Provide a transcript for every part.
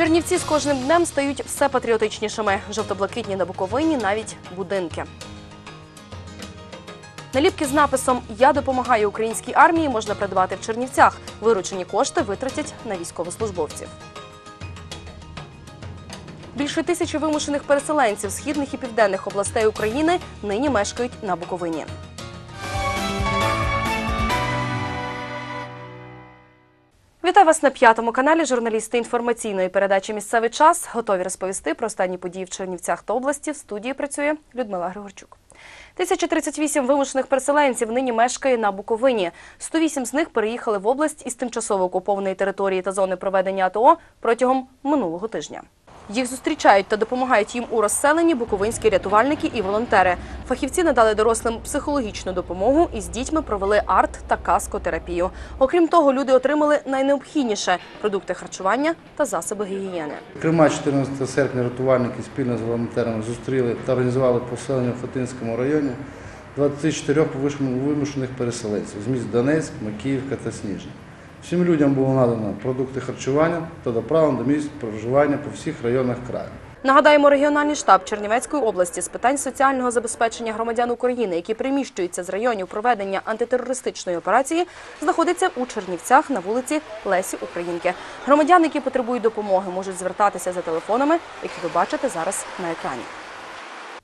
Чернівці з кожним днем стають все патріотичнішими. Жовто-блакитні на Буковині навіть будинки. Наліпки з написом Я допомагаю українській армії можна придбати в Чернівцях. Виручені кошти витратять на військовослужбовців. Більше тисячі вимушених переселенців східних і південних областей України нині мешкають на Буковині. Вітаю вас на п'ятому каналі. Журналісти інформаційної передачі Місцевий час готові розповісти про останні події в Чернівцях та області. В студії працює Людмила Григорчук. 1038 вимушених переселенців нині мешкає на Буковині. 108 з них переїхали в область із тимчасово окупованої території та зони проведення АТО протягом минулого тижня. Їх зустрічають та допомагають їм у розселенні буковинські рятувальники і волонтери. Фахівці надали дорослим психологічну допомогу і з дітьми провели арт та каскотерапію. Окрім того, люди отримали найнеобхідніше продукти харчування та засоби гігієни. Крима 14 серпня рятувальники спільно з волонтерами зустріли та організували поселення в Хотинському районі 24 вимушених переселенців з міст Донецьк, Макіївка та Сніжна. Всім людям було надано продукти харчування та доправлено до місць проживання по всіх районах краю. Нагадаємо, регіональний штаб Чернівецької області з питань соціального забезпечення громадян України, які приміщуються з районів проведення антитерористичної операції, знаходиться у Чернівцях на вулиці Лесі Українки. Громадяни, які потребують допомоги, можуть звертатися за телефонами, які ви бачите зараз на екрані.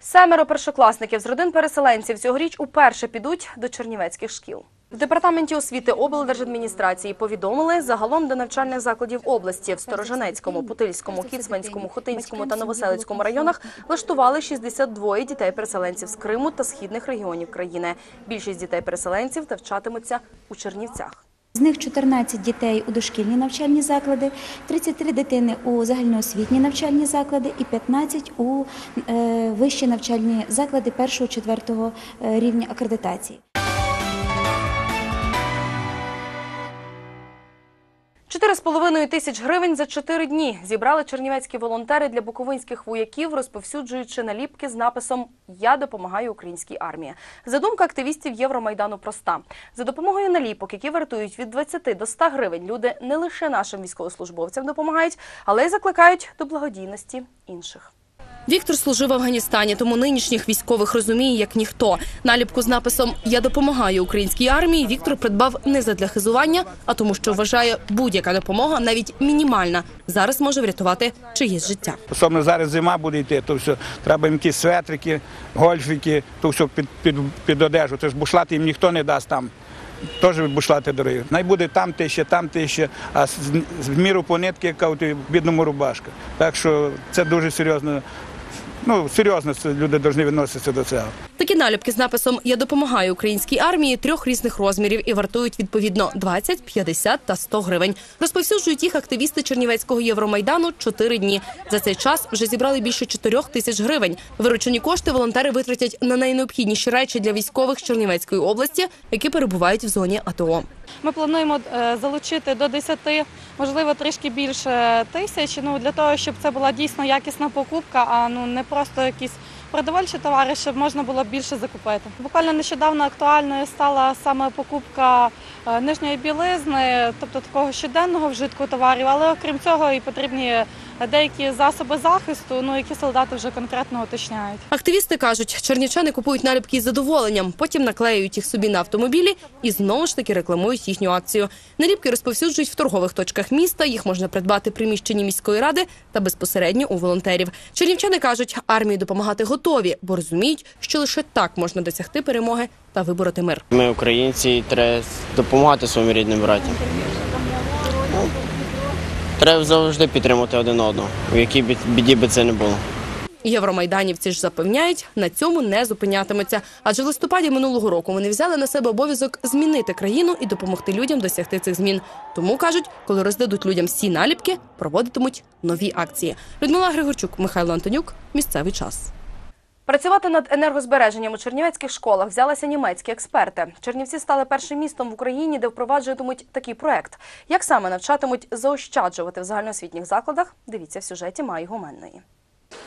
Семеро першокласників з родин переселенців цьогоріч уперше підуть до чернівецьких шкіл. В департаменті освіти облдержадміністрації повідомили, загалом до навчальних закладів області в Сторожанецькому, Путильському, Кіцманському, Хотинському та Новоселицькому районах влаштували 62 дітей-переселенців з Криму та східних регіонів країни. Більшість дітей-переселенців навчатимуться у Чернівцях. З них 14 дітей у дошкільні навчальні заклади, 33 дитини у загальноосвітні навчальні заклади і 15 у е, вищі навчальні заклади першого-четвертого е, рівня акредитації. Чотири з половиною тисяч гривень за чотири дні зібрали чернівецькі волонтери для буковинських вояків, розповсюджуючи наліпки з написом Я допомагаю українській армії. Задумка активістів Євромайдану проста. За допомогою наліпок, які вартують від 20 до 100 гривень, люди не лише нашим військовослужбовцям допомагають, але й закликають до благодійності інших. Віктор служив в Афганістані, тому нинішніх військових розуміє як ніхто. Наліпку з написом Я допомагаю українській армії. Віктор придбав не задля хизування, а тому, що вважає будь-яка допомога, навіть мінімальна, зараз може врятувати чиєсь життя. Особливо зараз зима буде йти, то все треба їм якісь светрики, гольфики, то все під, під, під одежу. Це ж бушлати їм ніхто не дасть там. Теж бушлати дорогі. Най буде там тисяча, там тисяча, а з, з міру по нитки, яка і бідному рубашка. Так що це дуже серйозно. Ну, серйозно люди повинні відноситися до цього. Такі наліпки з написом Я допомагаю українській армії трьох різних розмірів і вартують відповідно 20, 50 та 100 гривень. Розповсюджують їх активісти Чернівецького Євромайдану чотири дні. За цей час вже зібрали більше 4 тисяч гривень. Виручені кошти волонтери витратять на найнеобхідніші речі для військових з Чернівецької області, які перебувають в зоні АТО. Ми плануємо е, залучити до 10, можливо, трішки більше тисяч. Ну для того, щоб це була дійсно якісна покупка, а ну не просто якісь продовольчі товари, щоб можна було більше закупити. Буквально нещодавно актуальною стала саме покупка нижньої білизни, тобто такого щоденного вжитку товарів. Але окрім цього, і потрібні деякі засоби захисту, ну які солдати вже конкретно уточняють. Активісти кажуть, чернівчани купують наліпки із задоволенням, потім наклеюють їх собі на автомобілі і знову ж таки рекламують їхню акцію. Наліпки розповсюджують в торгових точках міста. Їх можна придбати в приміщенні міської ради та безпосередньо у волонтерів. Чернівчани кажуть, армії допомагати готові, бо розуміють, що лише так можна досягти перемоги та вибороти мир. Ми українці і треба допомагати своїм рідним братям. Ну, Треба завжди підтримати один одного, в якій біді би це не було. Євромайданівці ж запевняють, на цьому не зупинятимуться. Адже в листопаді минулого року вони взяли на себе обов'язок змінити країну і допомогти людям досягти цих змін. Тому кажуть, коли роздадуть людям всі наліпки, проводитимуть нові акції. Людмила Григорчук, Михайло Антонюк. Місцевий час. Працювати над енергозбереженням у чернівецьких школах взялися німецькі експерти. Чернівці стали першим містом в Україні, де впроваджуватимуть такий проект. Як саме навчатимуть заощаджувати в загальноосвітніх закладах? Дивіться в сюжеті Майї Гоменної.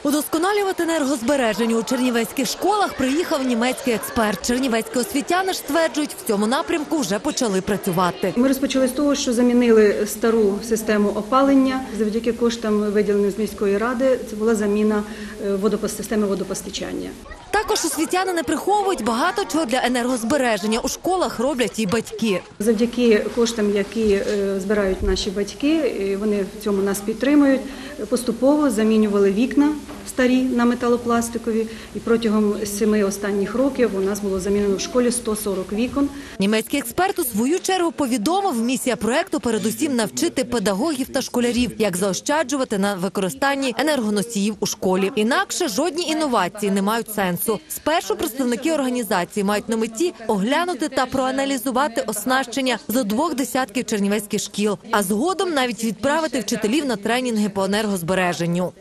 Удосконалювати енергозбереження у чернівецьких школах приїхав німецький експерт. Чернівецькі освітяни ж стверджують, в цьому напрямку вже почали працювати. Ми розпочали з того, що замінили стару систему опалення. Завдяки коштам, виділеним з міської ради, це була заміна е, водопос- системи водопостачання. Також освітяни не приховують багато чого для енергозбереження. У школах роблять і батьки. Завдяки коштам, які е, збирають наші батьки, вони в цьому нас підтримують. Поступово замінювали вікна старі на металопластикові, і протягом семи останніх років у нас було замінено в школі 140 вікон. Німецький експерт у свою чергу повідомив, місія проекту передусім навчити педагогів та школярів, як заощаджувати на використанні енергоносіїв у школі. Інакше жодні інновації не мають сенсу. Спершу представники організації мають на меті оглянути та проаналізувати оснащення зо двох десятків чернівецьких шкіл, а згодом навіть відправити вчителів на тренінги по енергозбереженню.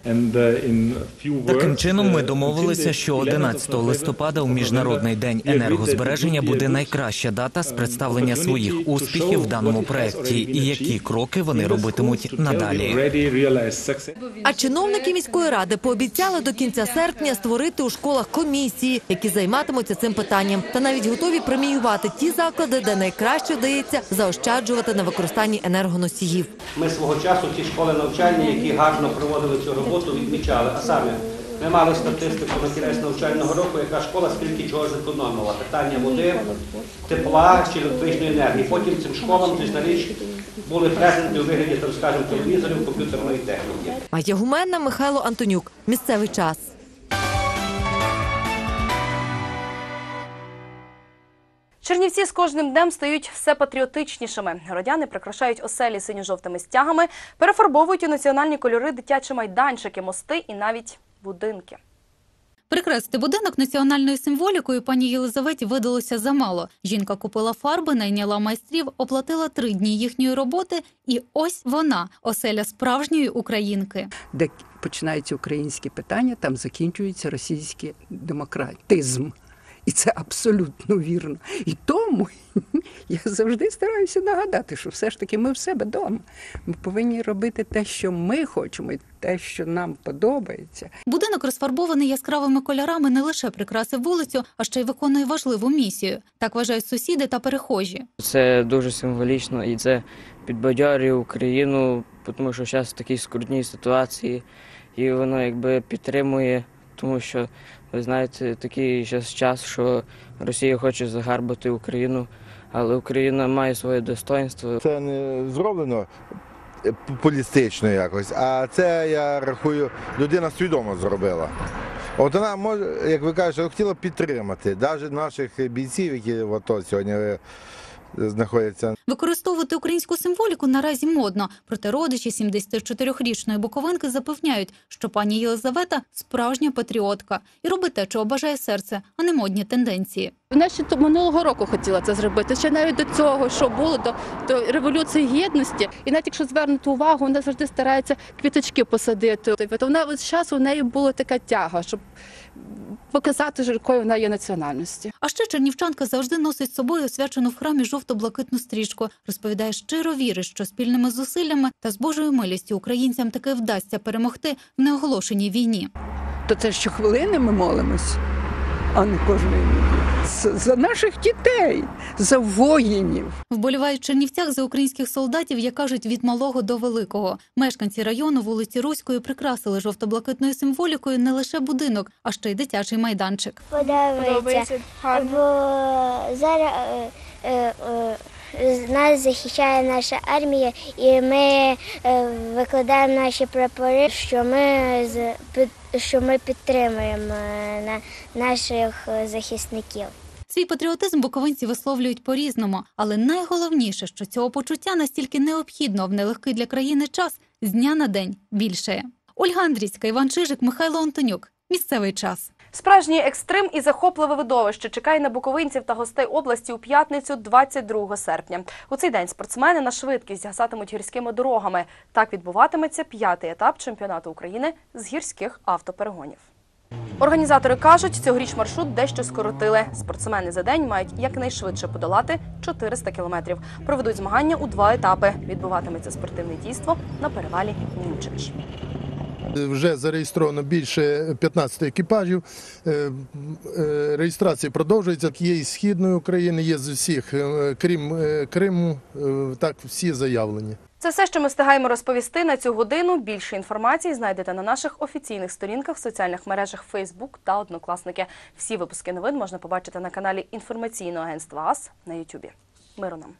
Таким чином, ми домовилися, що 11 листопада у міжнародний день енергозбереження буде найкраща дата з представлення своїх успіхів в даному проєкті і які кроки вони робитимуть надалі. А чиновники міської ради пообіцяли до кінця серпня створити у школах комісії, які займатимуться цим питанням, та навіть готові преміювати ті заклади, де найкраще вдається заощаджувати на використанні енергоносіїв. Ми свого часу ті школи навчальні, які гарно проводили цю роботу, відмічали. А саме ми мали статистику на кінець навчального року, яка школа скільки чого зекономила. Питання води, тепла чи електричної енергії. Потім цим школам звісно річ були презенти у вигляді, скажімо, телевізорів, комп'ютерної техніки. А Ягуменна Михайло Антонюк. Місцевий час. Чернівці з кожним днем стають все патріотичнішими. Городяни прикрашають оселі синьо-жовтими стягами, перефарбовують у національні кольори дитячі майданчики, мости і навіть будинки. Прикрасити будинок національною символікою пані Єлизаветі видалося замало. Жінка купила фарби, найняла майстрів, оплатила три дні їхньої роботи, і ось вона оселя справжньої українки. де починаються українські питання, там закінчується російський демократизм. І це абсолютно вірно. І тому я завжди стараюся нагадати, що все ж таки ми в себе вдома. Ми повинні робити те, що ми хочемо, і те, що нам подобається. Будинок розфарбований яскравими кольорами не лише прикрасив вулицю, а ще й виконує важливу місію. Так вважають сусіди та перехожі. Це дуже символічно і це підбадьорює Україну, тому що зараз в такій скрутній ситуації, і воно якби підтримує, тому що ви знаєте, такий зараз час, що Росія хоче загарбати Україну, але Україна має своє достоинство. Це не зроблено е, популістично якось, а це я рахую, людина свідомо зробила. От вона може, як ви кажете, хотіла підтримати навіть наших бійців, які в сьогодні е, знаходяться. Використовувати українську символіку наразі модно. Проте родичі 74-річної буковинки запевняють, що пані Єлизавета справжня патріотка і робить те, чого бажає серце, а не модні тенденції. Вона ще то- минулого року хотіла це зробити. Ще навіть до цього, що було до, до революції гідності. І навіть якщо звернути увагу, вона завжди старається квіточки посадити. Тобто вона весь час у неї була така тяга, щоб показати, що якою вона є національності. А ще чернівчанка завжди носить з собою освячену в храмі жовто-блакитну стрічку. Розповідає, щиро вірить, що спільними зусиллями та з Божою милістю українцям таки вдасться перемогти в неоголошеній війні. То це щохвилини ми молимось, а не кожної неділі. За наших дітей, за воїнів. Вболівають в Чернівцях за українських солдатів, як кажуть, від малого до великого. Мешканці району вулиці Руської прикрасили жовто-блакитною символікою не лише будинок, а ще й дитячий майданчик. Подобається, бо зараз е, е, е, нас захищає наша армія, і ми е, викладаємо наші прапори, що ми з- що ми підтримуємо е, на наших захисників. Свій патріотизм буковинці висловлюють по-різному, але найголовніше, що цього почуття настільки необхідно в нелегкий для країни час з дня на день більшає. Ольга Андрійська, Іван Чижик, Михайло Антонюк. Місцевий час. Справжній екстрим і захопливе видовище чекає на буковинців та гостей області у п'ятницю, 22 серпня. У цей день спортсмени на швидкість гасатимуть гірськими дорогами. Так відбуватиметься п'ятий етап чемпіонату України з гірських автоперегонів. Організатори кажуть, цьогоріч маршрут дещо скоротили. Спортсмени за день мають якнайшвидше подолати 400 кілометрів. Проведуть змагання у два етапи. Відбуватиметься спортивне дійство на перевалі Німчич. Вже зареєстровано більше 15 екіпажів. Е, е, Реєстрація продовжується. Є із Східної України, є з усіх, е, крім е, Криму, е, так всі заявлені. Це все, що ми встигаємо розповісти на цю годину. Більше інформації знайдете на наших офіційних сторінках в соціальних мережах Facebook та Однокласники. Всі випуски новин можна побачити на каналі інформаційного агентства АС на Ютубі. Миру нам!